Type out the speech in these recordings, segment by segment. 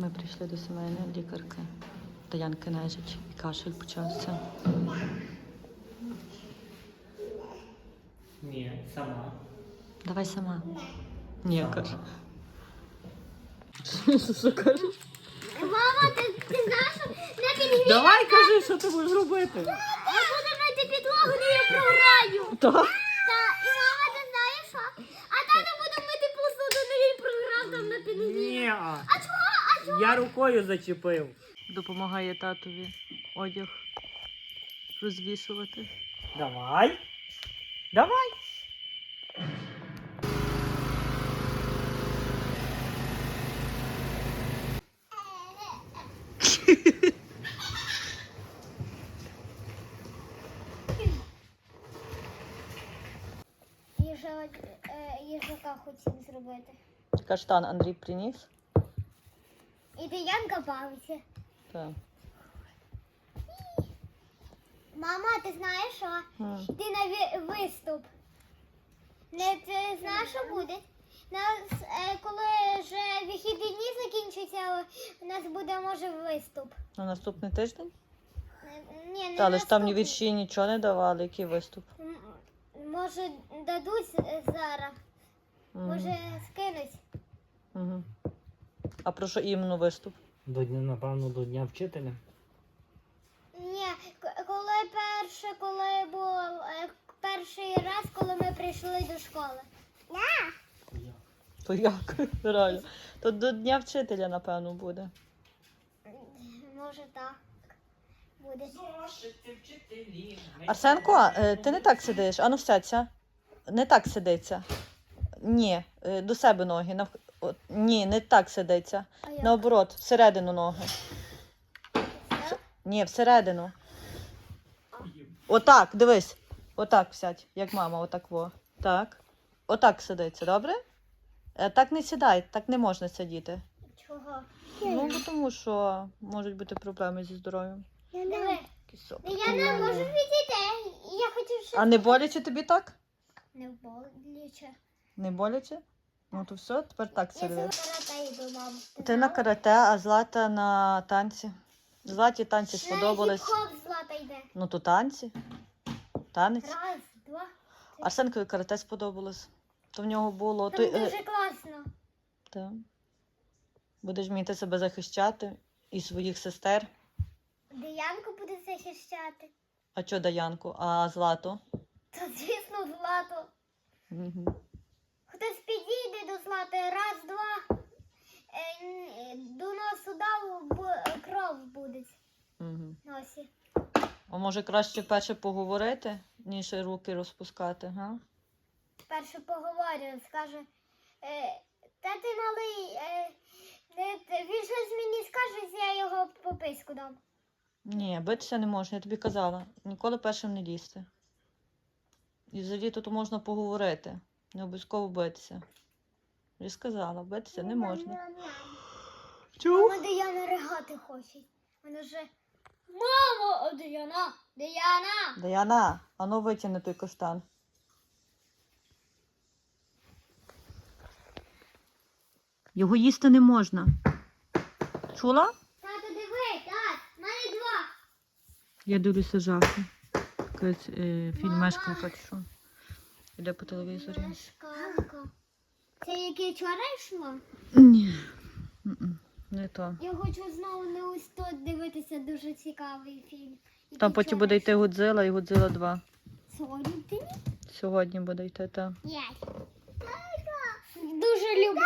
Ми прийшли до сімейної лікарки. Таянки нежить і кашель почався. Ні, сама. Давай сама. Ні, каже. Що кажеш? Мама, ти, ти знаєш, що на пінгвіна Давай кажи, що ти будеш робити. я буду мити підлогу, не я програю. Так. Та, і мама, ти знаєш що? А тато буде мити посуду, не він програв там на пінгвіна. Ні. А чого? Я рукою зачепив. Допомагає татові одяг розвішувати. Давай. Давай. Е, їжака хотів зробити. Каштан Андрій приніс. І Янка бавиться. Так. Мама, ти знаєш що? М. Йди на ві- виступ. Не ти знаєш, що буде? Нас, е, коли вже вихідні дні закінчаться, у нас буде може виступ. На наступний тиждень? Е, Ні, не Та, але ж там ні наступний. нічого не давали, який виступ. М, Може дадуть е, зараз, Мгм. може скинуть. Мгм. А про що іменно виступ? До дня, напевно, до дня вчителя. Ні, коли перше, коли був е, перший раз, коли ми прийшли до школи. То як? Реально. То до Дня вчителя, напевно, буде. Може так буде. Арсенко, е, ти не так сидиш. Ану, сядься. Не так сидиться. Ні, е, до себе ноги. Нав... от, Ні, не так сидиться. А як? Наоборот, всередину ноги. Ні, всередину. Отак, дивись. Отак сядь, як мама, отак во. Так. Отак сидиться, добре? Е, Так не сідай, так не можна сидіти. Чого? Ну, бо тому що можуть бути проблеми зі здоров'ям. Диви. Кісок. Я не можу відійти. Я хотів ще А не боляче тобі так? не боляче. Не боляче? Ну то все, тепер так Я сиди. зараз йду, мам. Ти на карате, а Злата на танці. Златі танці сподобались. Хоп, злата йде. Ну то танці. Танець. Раз, два. Арсенкові карате сподобалось. То в нього було. Там То, е, дуже класно. та. Будеш вміти себе захищати і своїх сестер. Диянку буде захищати. А чо Даянку? А Злату? То звісно, злато. Мгм. Хтось підійде до злати, раз, два. Е, н- До носу дав, бу- кров буде Мгм. в носі. А може краще перше поговорити, ніж руки розпускати, га? Перше поговорю, скаже, та ти малий, е, він щось мені скаже, я його по письку дам. Ні, битися не можна, я тобі казала. Ніколи першим не лізти. І взагалі тут можна поговорити. Не обов'язково битися. Я сказала, битися не можна. Мама Діана ригати хоче. Вона вже. Мамо, о, Діана! Діана! Даяна, а ну витягни той каштан. Його їсти не можна. Чула? Тато, диви, тат, в мене два. Я дивлюся жахи. Якийсь е, фільм мешканка чи що. Іде по телевізорі. Мешканка. Це яке вчора йшло? Ні. Не то. Я хочу знову на ось тут дивитися дуже цікавий фільм. який Там потім буде йти йшов. Годзила і Годзила 2. Сьогодні ти? Сьогодні буде йти та. Дуже люблю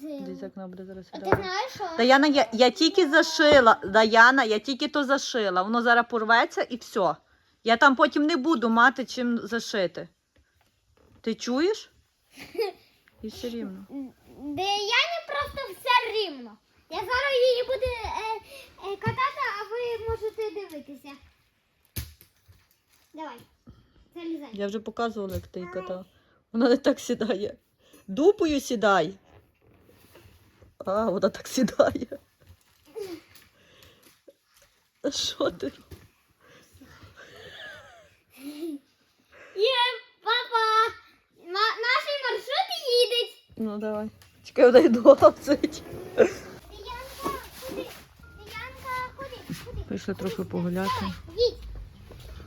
цю. Десь вона буде зараз А ти знаєш що? Даяна, я, я тільки зашила. Даяна, я тільки то зашила. Воно зараз порветься і все. Я там потім не буду мати чим зашити. Ти чуєш? І все рівно. Де я не просто все рівно. Я зараз її буду е, е, катати, а ви можете дивитися. Давай. Залізай. Я вже показувала, як ти її катав. Вона не так сідає. Дупою сідай. А, вона так сідає. Що ти? Є, папа! Ма- наш маршрут їде. Ну давай. Чекай, вона й долацить. Вийшли трохи погуляти.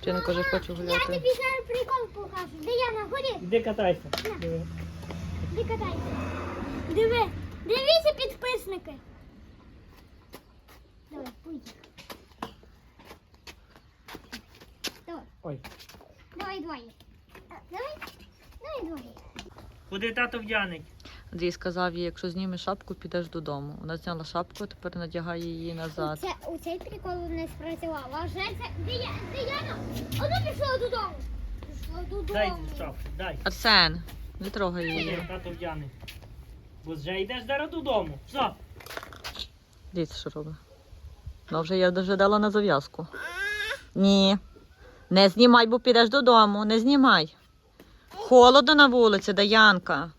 Тіна каже, хочу Я гуляти. тобі зараз прикол покажу. Даяна, ходи, Іди катайся. Диви. іди катайся. Диви, дивіться підписники. Давай, поїдь. Давай, Ой. давай, давай. Давай, давай, давай. Куди тато вдянить? Андрій сказав їй, якщо знімеш шапку, підеш додому. Вона зняла шапку, тепер надягає її назад. Оце, оцей прикол не спрацював. А вже це Дия, Дияна, вона пішла додому. Пішла додому. Дай шапку, дай. Арсен, не трогай її. Куди тато вдяне. Бо вже йдеш зараз додому. Все. Дивіться, що робить. Ну, вже я вже дала на зав'язку. Ні. Не знімай, бо підеш додому. Не знімай. Холодно на вулиці, Даянка.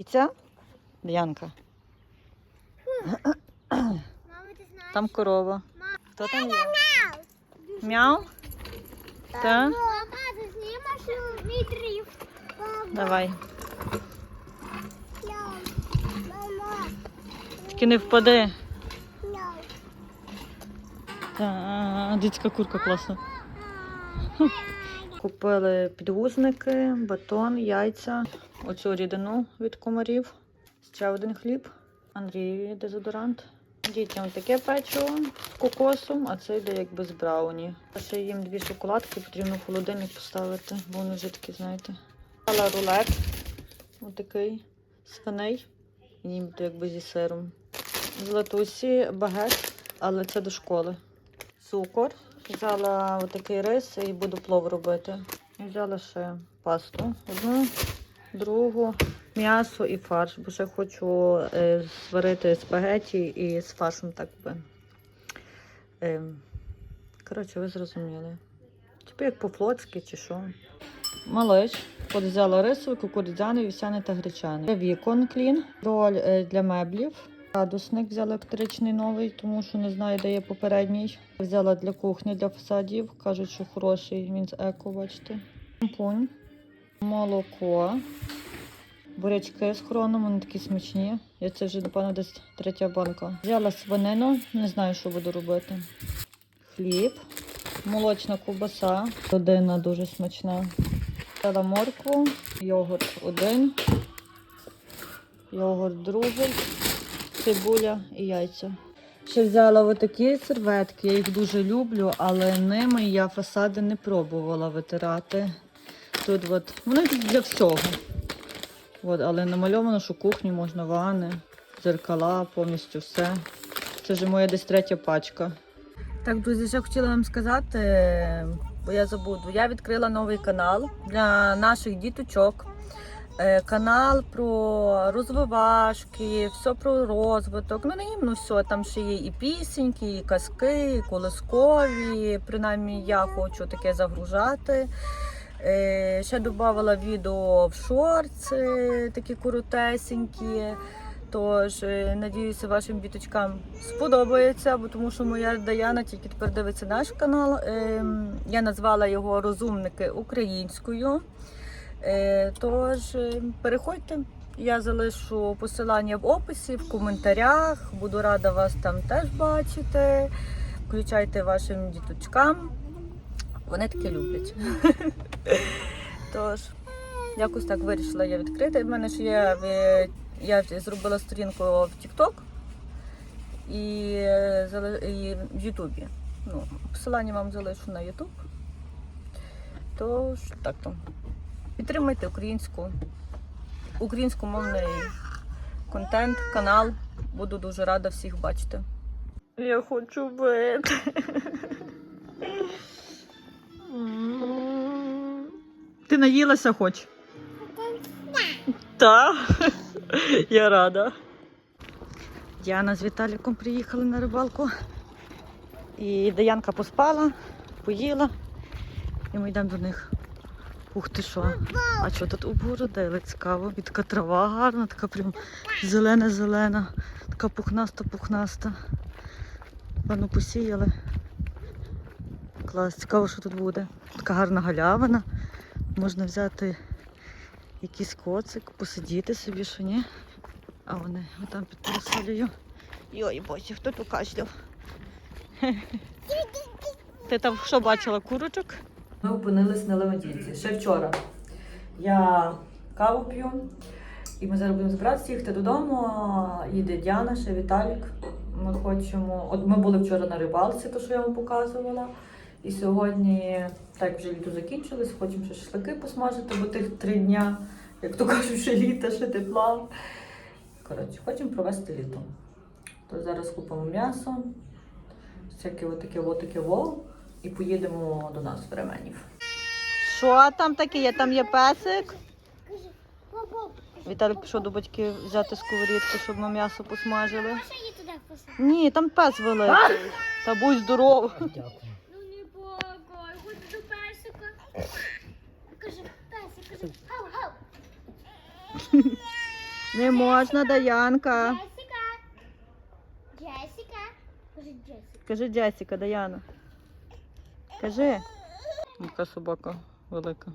І ти знаєш? Там корова. Хто там є? Мяу. Так? Давай. Тільки не впади. Так, дитяча курка класна. Купили підгузники, батон, яйця, оцю рідину від комарів, ще один хліб, Андрію дезодорант. Дітям таке печиво з кокосом, а це йде якби з брауні. А ще їм дві шоколадки, потрібно в холодильник поставити, бо вони вже знаєте. Дала рулет, отакий, свиний, їм якби зі сиром. З латусі багет, але це до школи. Цукор. Взяла отакий рис і буду плов робити. І взяла ще пасту. Одну, другу, м'ясо і фарш, бо ще хочу е, зварити спагеті і з фаршем так би. Е, коротше, ви зрозуміли. Типу як по-флотськи чи що. Малиш. От взяла рисовий, кукурудзяний, вівсяний та гречаний. Вікон клін, роль е, для меблів. Градусник взяла електричний новий, тому що не знаю, де є попередній. Взяла для кухні, для фасадів. Кажуть, що хороший, він з еко, бачите. Шампунь, молоко, бурячки з хроном, вони такі смачні. Я це вже, напевно, десь третя банка. Взяла свинину, не знаю, що буду робити. Хліб, молочна ковбаса, родина дуже смачна. Взяла моркву, йогурт один, йогурт другий, цибуля і яйця. Ще взяла отакі серветки, я їх дуже люблю, але ними я фасади не пробувала витирати. Тут от, вони для всього. От, але намальовано, що кухню можна ванни, дзеркала, повністю все. Це вже моя десь третя пачка. Так, друзі, ще хотіла вам сказати, бо я забуду. Я відкрила новий канал для наших діточок. Е, Канал про розвивашки, все про розвиток. Ну, не іменно все. Там ще є і пісеньки, і казки, і колискові. Принаймні я хочу таке загружати. Е, Ще додавала відео в шорти, такі коротесенькі. Тож, е, надіюся, вашим діточкам сподобається, бо тому що моя Даяна тільки тепер дивиться наш канал. Ем, Я назвала його Розумники українською. Е, Тож е, переходьте. Я залишу посилання в описі, в коментарях. Буду рада вас там теж бачити. Включайте вашим діточкам. Вони таке люблять. Тож, якось так вирішила я відкрити. В мене ж є я зробила сторінку в TikTok і, і в Ютубі. Ну, посилання вам залишу на Ютуб. Тож, так там. Підтримайте українську, українськомовний контент, канал. Буду дуже рада всіх бачити. Я хочу бити. Ти наїлася хоч? Так. Я рада. Діана з Віталіком приїхали на рибалку. І Даянка поспала, поїла. І ми йдемо до них. Ух ти що. А що тут обгородили? Цікаво. І така трава гарна, така прям зелена-зелена, така пухнаста-пухнаста. Пану посіяли. Клас, цікаво, що тут буде. Така гарна галявина. Можна взяти якийсь коцик, посидіти собі, що ні. А вони там під парасолею. Йой, боже, хто тут кашляв? Ти там що бачила курочок? Ми опинились на Левандівці. Ще вчора. Я каву п'ю, і ми зараз будемо збиратися їхати додому. Їде Діана, ще Віталік. Ми хочемо. От ми були вчора на рибалці, то що я вам показувала. І сьогодні, так вже літо закінчилось, хочемо ще шашлики посмажити, бо тих три дня, як то кажуть, ще літа, ще тепла. Коротше, хочемо провести літо. То зараз купимо м'ясо, всяке отаке отаке во, і поїдемо до нас в Ременів. Що там таке? є? Там є песик. Віталік пішов до батьків взяти сковорідку, щоб ми м'ясо посмажили. Ні, там пес великий. Та будь здоров. Дякую. Ну не богай, хоч до песика. Кажи, песик, кажи, гав-гав. Не можна, Даянка. Джесіка. Джесіка. Кажи, Джесіка. Кажи Джесіка, Даяна. Кажи. Яка собака велика.